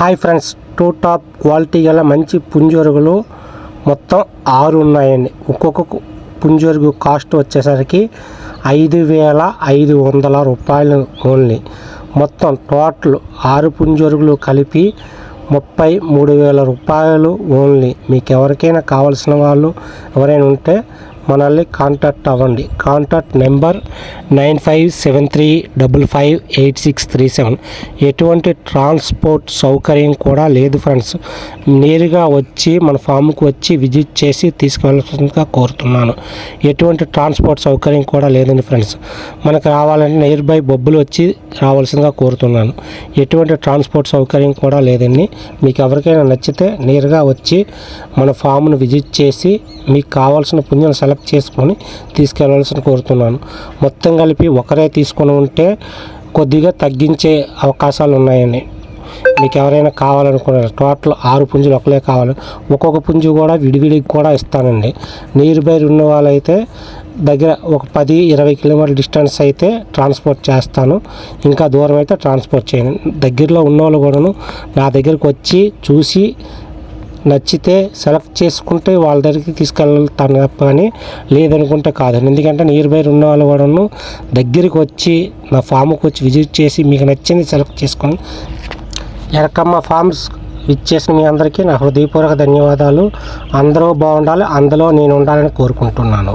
Hi friends to top quality గల మంచి పుంజరుగులు మొత్తం ఆరు ఉన్నాయండి. ఒక్కొక్క పుంజోరుగు పుంజరుగు కాస్ట్ వచ్చేసరికి ఐదు వేల ఐదు వందల రూపాయలు ఓన్లీ. మొత్తం టోటల్ ఆరు పుంజరుగులు కలిపి ముప్పై మూడు వేల రూపాయలు ఓన్లీ. మీకు ఎవరికైనా కావాల్సిన వాళ్ళు ఎవరైనా ఉంటే మనల్ని కాంటాక్ట్ అవ్వండి. Contact number nine five seven three double five eight six three seven ఎటువంటి ట్రాన్స్పోర్ట్ సౌకర్యం కూడా లేదు ఫ్రెండ్స్ నేరుగా వచ్చి మన ఫామ్కి వచ్చి విజిట్ చేసి తీసుకువెళ్ళాల్సిందిగా కోరుతున్నాను. ఎటువంటి ట్రాన్స్పోర్ట్ సౌకర్యం కూడా లేదండి ఫ్రెండ్స్ మనకు రావాలంటే నియర్ బై బొబ్బులు వచ్చి రావాల్సిందిగా కోరుతున్నాను. ఎటువంటి ట్రాన్స్పోర్ట్ సౌకర్యం కూడా లేదండి. మీకు ఎవరికైనా నచ్చితే నేరుగా వచ్చి మన ఫామ్ను విజిట్ చేసి మీకు కావాల్సిన పుణ్యం సెలెక్ట్ చేసుకొని తీసుకెళ్ళాల్సిన కోరుతున్నాను. మొత్తం కలిపి ఒకరే తీసుకొని ఉంటే కొద్దిగా తగ్గించే అవకాశాలు ఉన్నాయండి మీకు ఎవరైనా కావాలనుకున్నారు? టోటల్ ఆరు పుంజులు ఒకలే కావాలి. ఒక్కొక్క పుంజు కూడా విడివిడికి కూడా ఇస్తానండి. నీరు బై ఉన్న వాళ్ళైతే దగ్గర ఒక పది ఇరవై కిలోమీటర్ల డిస్టెన్స్ అయితే ట్రాన్స్పోర్ట్ చేస్తాను. ఇంకా దూరం అయితే ట్రాన్స్పోర్ట్ చేయను. దగ్గరలో ఉన్న వాళ్ళు కూడాను నా దగ్గరకు వచ్చి చూసి నచ్చితే సెలెక్ట్ చేసుకుంటే వాళ్ళ దగ్గరికి తీసుకెళ్తాను తప్ప కానీ లేదనుకుంటే కాదండి ఎందుకంటే నియర్ బై ఉన్న వాళ్ళు కూడాను దగ్గరికి వచ్చి నా ఫామ్కి వచ్చి విజిట్ చేసి మీకు నచ్చింది సెలెక్ట్ చేసుకొని ఎరకమ్మ ఫార్మ్స్ ఇచ్చేసిన మీ అందరికీ నా హృదయపూర్వక ధన్యవాదాలు. అందరూ బాగుండాలి అందులో నేను ఉండాలని కోరుకుంటున్నాను.